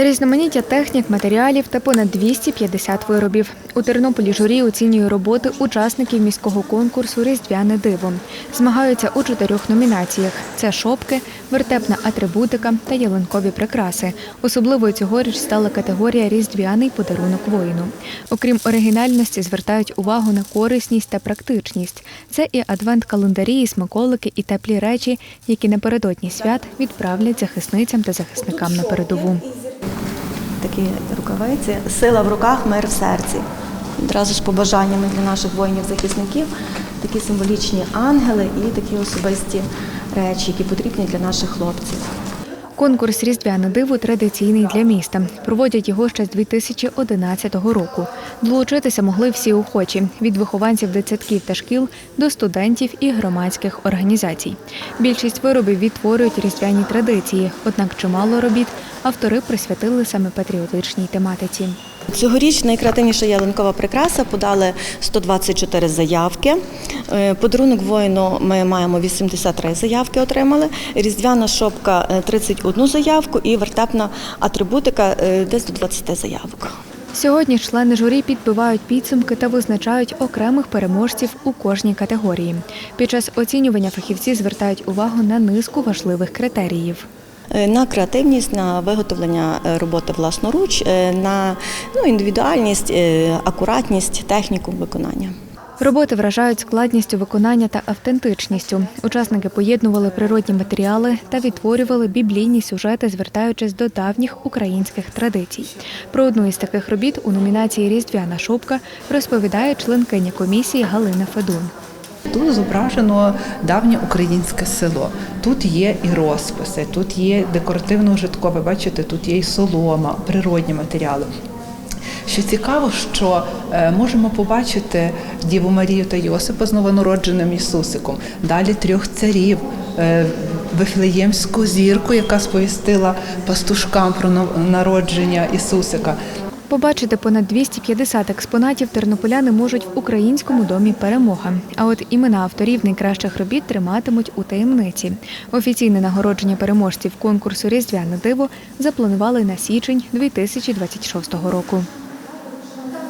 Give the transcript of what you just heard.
Різноманіття технік, матеріалів та понад 250 виробів. У Тернополі журі оцінює роботи учасників міського конкурсу Різдвяне диво. Змагаються у чотирьох номінаціях: це шопки, вертепна атрибутика та ялинкові прикраси. Особливою цьогоріч стала категорія Різдвяний подарунок воїну. Окрім оригінальності, звертають увагу на корисність та практичність. Це і адвент-календарі, і смаколики, і теплі речі, які напередодні свят відправлять захисницям та захисникам на передову. Такі рукавиці. Сила в руках, мир в серці. Одразу ж побажаннями для наших воїнів-захисників, такі символічні ангели і такі особисті речі, які потрібні для наших хлопців. Конкурс Різдвяне диво традиційний для міста. Проводять його ще з 2011 року. Долучитися могли всі охочі від вихованців дитсадків та шкіл до студентів і громадських організацій. Більшість виробів відтворюють різдвяні традиції, однак чимало робіт автори присвятили саме патріотичній тематиці. Цьогоріч найкреативніша ялинкова прикраса подали 124 заявки. Е, Подарунок воїну ми маємо 83 заявки отримали. Різдвяна шопка е, 31 заявку і вертепна атрибутика е, десь до 20 заявок. Сьогодні члени журі підбивають підсумки та визначають окремих переможців у кожній категорії. Під час оцінювання фахівці звертають увагу на низку важливих критеріїв. Е, на креативність, на виготовлення е, роботи власноруч, е, на ну, індивідуальність, е, акуратність, техніку виконання. Роботи вражають складністю виконання та автентичністю. Учасники поєднували природні матеріали та відтворювали біблійні сюжети, звертаючись до давніх українських традицій. Про одну із таких робіт у номінації Різдвяна шопка розповідає членкиня комісії Галина Федун. Тут зображено давнє українське село. Тут є і розписи, тут є декоративно-ужиткове, бачите, тут є і солома, природні матеріали. Що цікаво, що е, можемо побачити Діву Марію та Йосипа з новонародженим Ісусиком, далі трьох царів, е, Вифлеємську зірку, яка сповістила пастушкам про народження Ісусика. Побачити понад 250 експонатів тернополяни можуть в українському домі Перемога. А от імена авторів найкращих робіт триматимуть у таємниці. Офіційне нагородження переможців конкурсу Різдвяне диво запланували на січень 2026 року.